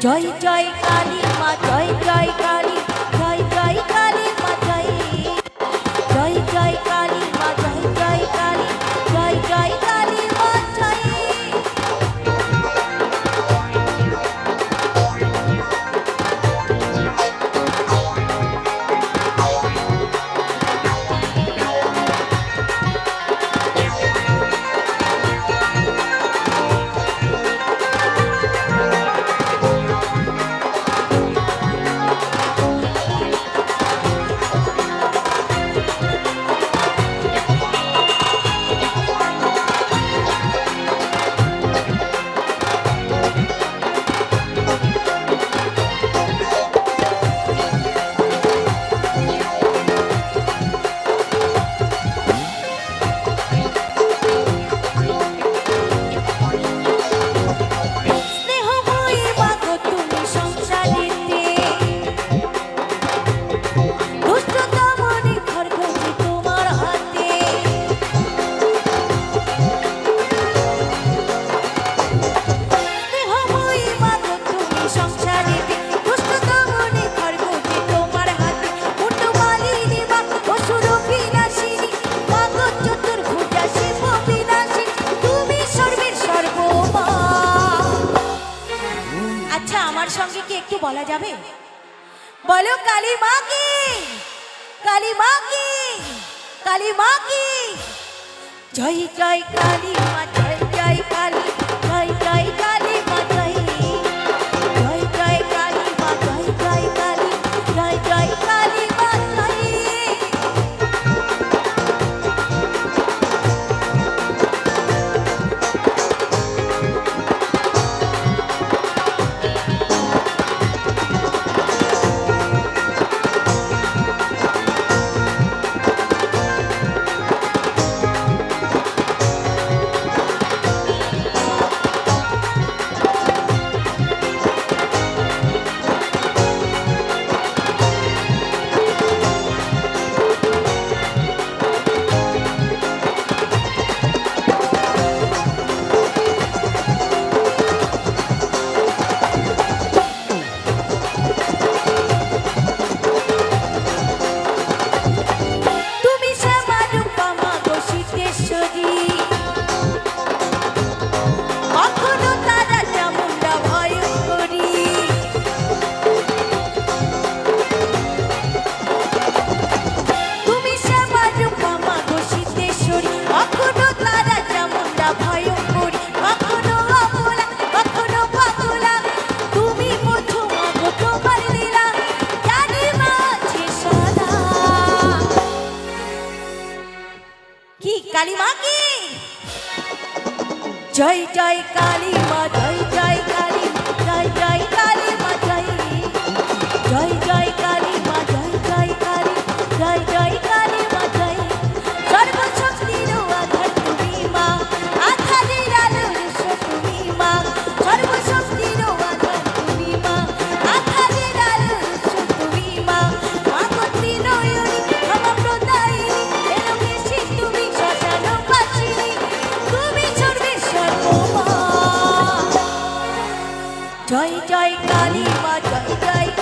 জয় জয় কালী মা জয় জয় কালী বলা যাবে? বলো কালিমা কি? কালিমা কি? কালিমা কি? জয় জয় কালিমা। জয় জয় কালী মা জয় জয় কালী জয় জয় কালী মা জয় জয়